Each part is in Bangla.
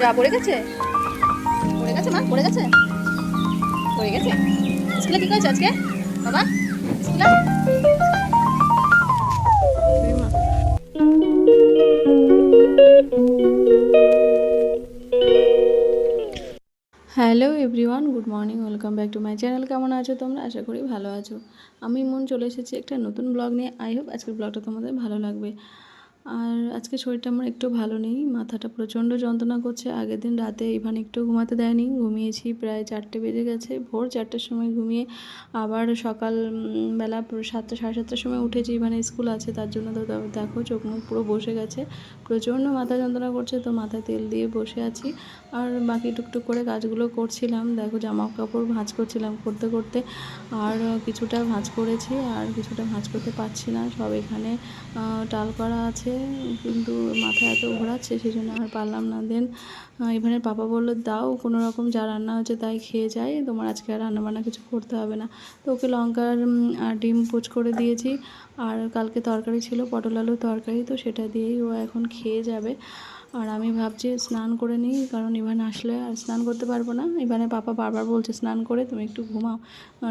যা, পড়ে গেছে? পড়ে গেছে, মা, পড়ে গেছে? পড়ে গেছে? স্কুলে কি করেছে আজকে? বাবা, স্কুলে? Everyone good morning welcome back to my channel কেমন আছো তোমরা? আশা করি ভালো আছো। আমি মন চলে এসেছি একটা নতুন ব্লগ নিয়ে। আই হোপ আজকের ব্লগটা তোমাদের ভালো লাগবে। আর আজকে শরীরটা আমার একটু ভালো নেই, মাথাটা প্রচণ্ড যন্ত্রণা করছে। আগের দিন রাতে ইভান একটু ঘুমাতে দেয়নি, ঘুমিয়েছি প্রায় চারটে বেজে গেছে। ভোর চারটের সময় ঘুমিয়ে আবার সকাল বেলা সাতটা, সাড়ে সাতটার সময় উঠেছি ইভানে স্কুল আছে, তার জন্য তো দেখো চোখ মুখ পুরো বসে গেছে। প্রচণ্ড মাথা যন্ত্রণা করছে, তো মাথায় তেল দিয়ে বসে আছি। আর বাকি টুকটুক করে কাজগুলো করছিলাম, দেখো জামা কাপড় ভাঁজ করছিলাম করতে করতে। আর কিছুটা ভাঁজ করেছি, আর কিছুটা ভাঁজ করতে পারছি না। সব এখানে টাল করা আছে। কিন্তু মাথা এত ঘোরাচ্ছে সেই জন্য আর পারলাম না। দেন এখানে পাপা বলল, দাও, কোনো রকম যা রান্না হচ্ছে তাই খেয়ে যায়, তোমার আজকে আর রান্নাবান্না কিছু করতে হবে না। তো ওকে লঙ্কার ডিম পোচ করে দিয়েছি। আর কালকে তরকারি ছিল, পটল আলুর তরকারি, তো সেটা দিয়েই ও এখন খেয়ে যাবে। আর আমি ভাবছি স্নান করে নিই, কারণ ইভান আসলে আর স্নান করতে পারব না। ইভানের পাপা বারবার বলছে, স্নান করে তুমি একটু ঘুমাও।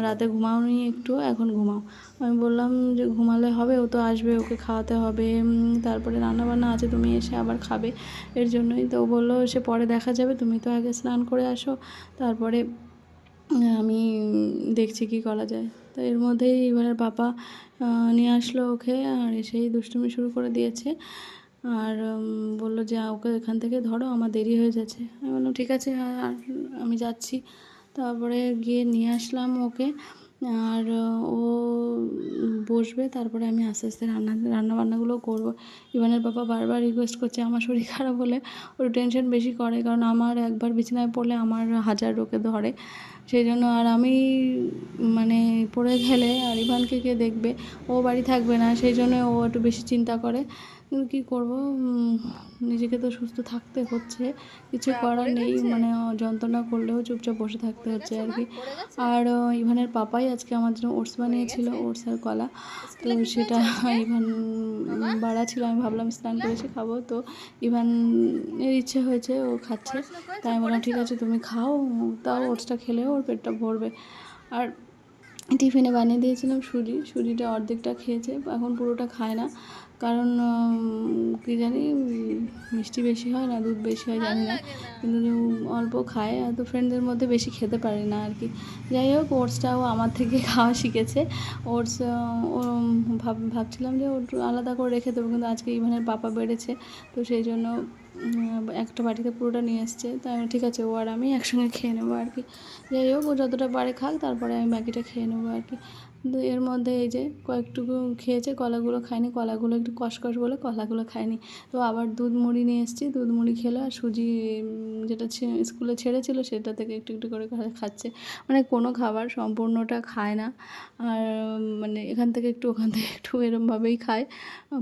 রাতে ঘুমাও নি একটু, এখন ঘুমাও। আমি বললাম যে, ঘুমালে হবে, ও তো আসবে, ওকে খাওয়াতে হবে। তারপরে রান্নাবান্না আছে, তুমি এসে আবার খাবে। এর জন্যই তো বলল, সে পরে দেখা যাবে, তুমি তো আগে স্নান করে আসো। তারপরে আমি দেখছি কি করা যায়। তো এর মধ্যেই এবারে বাবা নিয়ে আসলো ওকে আর এসেই দুষ্টুমি শুরু করে দিয়েছে। আর বলল যে ওকে এখান থেকে ধরো, আমার দেরি হয়ে যাচ্ছে। আমি বললাম, ঠিক আছে আর আমি যাচ্ছি। তারপরে গিয়ে নিয়ে আসলাম ওকে। আর ও বসবে, তারপরে আমি আস্তে আস্তে রান্না রান্না বান্নাগুলো করব। ইভানের বাবা বারবার রিকোয়েস্ট করছে আমার শরীর খারাপ হলে ওর টেনশন বেশি করে, কারণ আমার একবার বিছানায় পড়লে আমার হাজার রোগে ধরে। সেই জন্য আর আমি মানে পড়ে গেলে আর ইভানকে কে দেখবে, ও বাড়ি থাকবে না সেই জন্য ও একটু বেশি চিন্তা করে। কিন্তু কী করব? নিজেকে তো সুস্থ থাকতে হচ্ছে। কিছু করার নেই মানে যন্ত্রণা করলেও চুপচাপ বসে থাকতে হচ্ছে আর কি। আর ইভানের পাপাই আজকে আমার জন্য ওটস বানিয়েছিল ওটস আর কলা। তো সেটা ইভান বাড়া ছিল আমি ভাবলাম স্নান করেছি খাব। তো ইভান এর ইচ্ছে হয়েছে ও খাচ্ছে। তাই আমি বললাম ঠিক আছে তুমি খাও তাও ওটসটা খেলেও ওর পেটটা ভরবে। আর টিফিনে বানিয়ে দিয়েছিলাম সুজি সুজিটা অর্ধেকটা খেয়েছে এখন পুরোটা খায় না। কারণ কী জানি মিষ্টি বেশি হয় না দুধ বেশি হয় জানি না। কিন্তু অল্প খায় আর তো ফ্রেন্ডদের মধ্যে বেশি খেতে পারে না আর কি। যাই হোক ওটসটাও আমার থেকে খাওয়া শিখেছে। ওটস ও ভাব ভাবছিলাম যে ওর আলাদা করে রেখে দেবো কিন্তু আজকে ইভানের পাপা বেড়েছে তো সেই জন্য একটা বাটিতে পুরোটা নিয়ে এসছে। তাই আমি, ঠিক আছে ও আর আমি একসঙ্গে খেয়ে নেব আর কি। যাই হোক ও যতটা পারে খাক তারপরে আমি বাকিটা খেয়ে নেব আর কি। কিন্তু এর মধ্যে এই যে কয়েকটুকু খেয়েছে কলাগুলো খায়নি কলাগুলো একটু কষকস বলে কলাগুলো খায়নি তো আবার দুধ মুড়ি নিয়ে এসেছি। দুধ মুড়ি খেলো আর সুজি যেটা স্কুলে ছেড়েছিল সেটা থেকে একটু একটু করে খাচ্ছে। মানে কোনো খাবার সম্পূর্ণটা খায় না। আর মানে এখান থেকে একটু ওখান থেকে একটু এরমভাবেই খায়।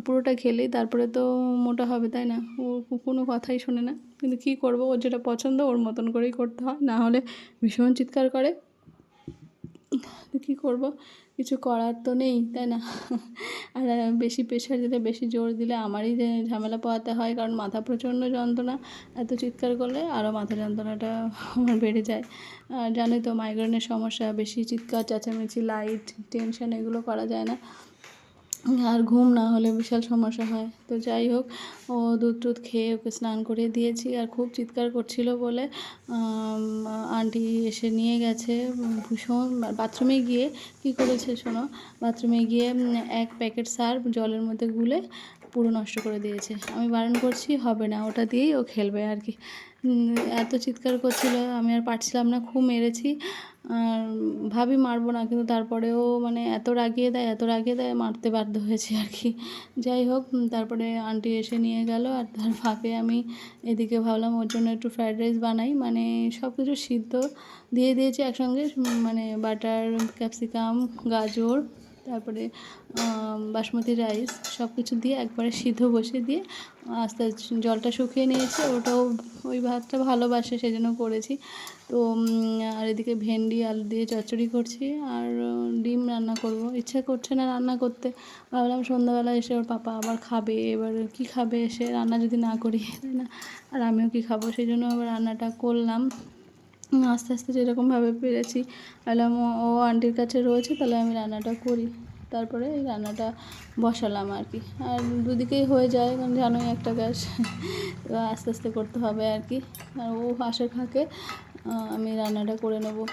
পুরোটা খেলেই তারপরে তো মোটা হবে তাই না? ও কোনো কথাই শোনে না। কিন্তু কী করব? ওর যেটা পছন্দ, ওর মতন করেই করতে হয়। না হলে ভীষণ চিৎকার করে। কী করব? কিছু করার তো নেই, তাই না? আর বেশি প্রেশার দিলে, বেশি জোর দিলে আমারই ঝামেলা পোহাতে হয়। কারণ মাথা প্রচণ্ড যন্ত্রণা। এত চিৎকার করলে আরও মাথা যন্ত্রণাটা আমার বেড়ে যায়। আর জানোই তো মাইগ্রেনের সমস্যা, বেশি চিৎকার, চেঁচামেচি লাইট টেনশন এগুলো করা যায় না। আর ঘুম না হলে বিশাল সমস্যা হয়। তো যাই হোক, ও দুধ টুধ খেয়ে ওকে স্নান করে দিয়েছি আর খুব চিৎকার করছিল বলে আন্টি এসে নিয়ে গেছে। ভূষণ বাথরুমে গিয়ে কি করেছে শোনো? বাথরুমে গিয়ে এক প্যাকেট সার্ফ জলের মধ্যে গুলে পুরো নষ্ট করে দিয়েছে। আমি বারণ করছি, হবে না, ওটা দিয়েই ও খেলবে আর কি। এত চিৎকার করছিল, আমি আর পারছিলাম না, খুব মেরেছি। আর ভাবি মারবো না, কিন্তু তারপরেও মানে এত রাগিয়ে দেয়, এত রাগিয়ে দেয়, মারতে বাধ্য হয়েছে আর কি। যাই হোক তারপরে আন্টি এসে নিয়ে গেল, আর তার ফাঁকে আমি এদিকে ভাবলাম ওর জন্য একটু ফ্রায়েড রাইস বানাই। মানে সব কিছু সিদ্ধ দিয়ে দিয়েছি একসঙ্গে মানে বাটার, ক্যাপসিকাম, গাজর তারপরে বাসমতি রাইস সব কিছু দিয়ে একবারে সিদ্ধ বসিয়ে দিয়ে আস্তে জলটা শুকিয়ে নিয়েছি। ওটাও ওই ভাতটা ভালোবাসে সেই জন্য করেছি। তো আর এদিকে ভেন্ডি, আলু দিয়ে চচ্চড়ি করছি। আর ডিম রান্না করব। ইচ্ছা করছে না রান্না করতে। ভাবলাম সন্ধ্যাবেলা এসে ওর পাপা আবার খাবে। এবার কি খাবে এসে রান্না যদি না করি না? আর আমিও কি খাব? সেই জন্য আবার রান্নাটা করলাম। আস্তে আস্তে যেরকমভাবে পেরেছি। ভাবলাম ও- আন্টির কাছে রয়েছে, তাহলে আমি রান্নাটা করি। তারপরে এই রান্নাটা বসালাম আর কি। আর দুদিকেই হয়ে যায়, কারণ জানোই একটা গ্যাস। আস্তে আস্তে করতে হবে আর কি। আর ও হাঁসের ফাঁকে আমি রান্নাটা করে নেব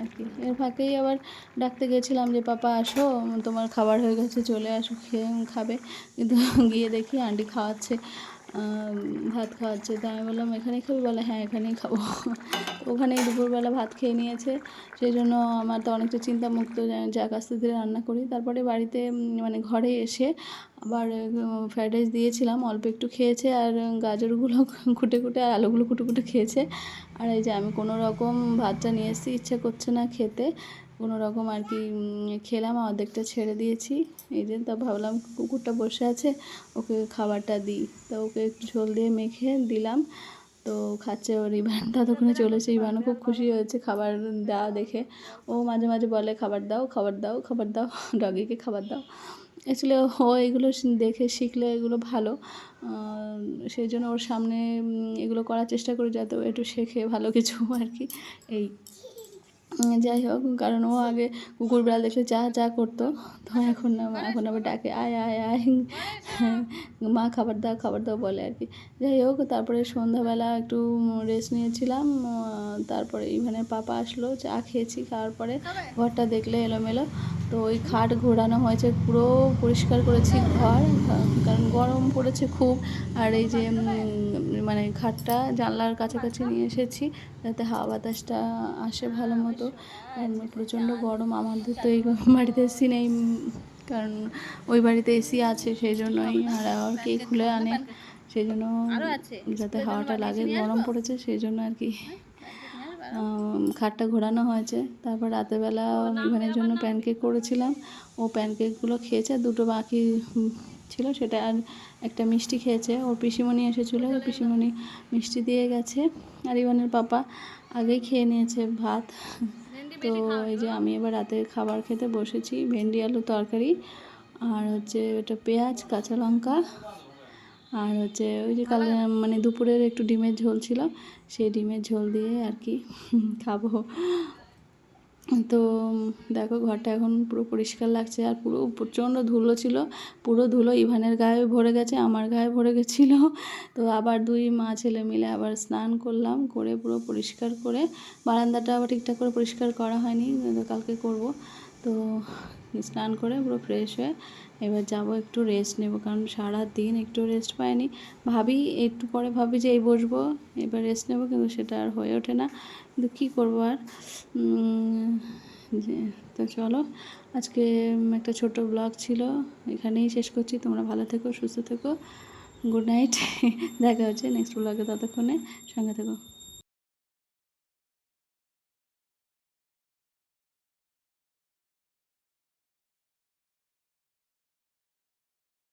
আর কি। এর ফাঁকেই আবার ডাকতে গেছিলাম যে, পাপা, আসো। তোমার খাবার হয়ে গেছে, চলে আসো, খেয়ে, খাবে। কিন্তু গিয়ে দেখি আন্টি খাওয়াচ্ছে। ভাত খাওয়াচ্ছে। তো আমি বললাম, এখানেই খাবি? বলে হ্যাঁ এখানেই খাব। ওখানেই দুপুরবেলা ভাত খেয়ে নিয়েছে। সেই জন্য আমার তো অনেকটা চিন্তামুক্ত যাক আস্তে ধীরে রান্না করি। তারপরে বাড়িতে মানে ঘরে এসে আবার ফ্রাইড রাইস দিয়েছিলাম। অল্প একটু খেয়েছে আর গাজরগুলো খুঁটে খুঁটে আর আলুগুলো খুঁটে খুঁটে খেয়েছে। আর এই যে আমি কোনো রকম ভাতটা নিয়ে এসেছি, ইচ্ছে করছে না খেতে। কোনো রকম আর কি খেলাম, অর্ধেকটা ছেড়ে দিয়েছি। এই যে, তা ভাবলাম কুকুরটা বসে আছে, ওকে খাবারটা দিই। তো ওকে একটু ঝোল দিয়ে মেখে দিলাম। তো খাচ্ছে ওর ইভান ততক্ষণে চলেছে ইভানও খুব খুশি হয়েছে খাবার দেওয়া দেখে। ও মাঝে মাঝে বলে, খাবার দাও খাবার দাও খাবার দাও, ডগিকে খাবার দাও। অ্যাকচুয়ালি ও এগুলো দেখে শিখলে এগুলো ভালো। সেই জন্য ওর সামনে এগুলো করার চেষ্টা করি যাতে ও একটু শেখে ভালো কিছু আর কি। এই। যাই হোক, কারণ ও আগে কুকুর বিড়াল দেখলে যা যা করতো। তো এখন না এখন আবার ডাকে, আয় আয় আয়। মা খাবার দাও খাবার দাও বলে আর কি। যাই হোক, তারপরে সন্ধ্যাবেলা একটু রেস্ট নিয়েছিলাম। তারপরে ইভানের পাপা আসলো, চা খেয়েছি, খাওয়ার পরে ঘরটা দেখলে এলোমেলো। তো ওই খাট ঘোরানো হয়েছে, পুরো পরিষ্কার করেছি ঘর, কারণ গরম পড়েছে খুব। আর এই যে মানে খাটটা জানলার কাছাকাছি নিয়ে এসেছি, যাতে হাওয়া বাতাসটা আসে ভালো মতো। কারণ প্রচণ্ড গরম। আমাদের তো এই বাড়িতে এসি নেই কারণ ওই বাড়িতে এসি আছে সেই জন্যই আর আর কে খুলে আনে। সেই জন্য যাতে হাওয়াটা লাগে, গরম পড়েছে সেই জন্য আর কি। খাটটা ঘোরানো হয়েছে। তারপর রাতেরবেলা ইভানের জন্য প্যানকেক করেছিলাম। ও প্যানকেকগুলো খেয়েছে, দুটো বাকি ছিল, সেটা আর একটা মিষ্টি খেয়েছে। ওর পিসিমণি এসেছিল পিসিমণি মিষ্টি দিয়ে গেছে। আর ইভানের পাপা আগেই খেয়ে নিয়েছে ভাত। তো এই যে আমি এবার রাতে খাবার খেতে বসেছি ভেন্ডি আলু তরকারি আর হচ্ছে ওটা পেঁয়াজ কাঁচা লঙ্কা আর হচ্ছে ওই যে কাল মানে দুপুরের একটু ডিমের ঝোল ছিল সেই ডিমের ঝোল দিয়ে আর কি খাব। তো দেখো ঘরটা এখন পুরো পরিষ্কার লাগছে আর পুরো প্রচণ্ড ধুলো ছিল। পুরো ধুলো ইভানের গায়ে ভরে গেছে, আমার গায়ে ভরে গেছিল। তো আবার দুই মা ছেলে মিলে আবার স্নান করলাম, করে পুরো পরিষ্কার করে, বারান্দাটা আবার ঠিকঠাক করে পরিষ্কার করা হয়নি কালকে করব। তো স্নান করে পুরো ফ্রেশ হয়ে এবার যাব একটু রেস্ট নেব, কারণ সারা দিন একটু রেস্ট পাইনি। ভাবি, একটু পরে ভাবি যে এই বসবো, এবার রেস্ট নেব, কিন্তু সেটা আর হয়ে ওঠে না। কিন্তু কী করব আর? তো চলো, আজকে একটা ছোট ব্লগ ছিল, এখানেই শেষ করছি। তোমরা ভালো থেকো, সুস্থ থেকো। গুড নাইট দেখা হচ্ছে নেক্সট ব্লগে ততক্ষণে। সঙ্গে থেকো।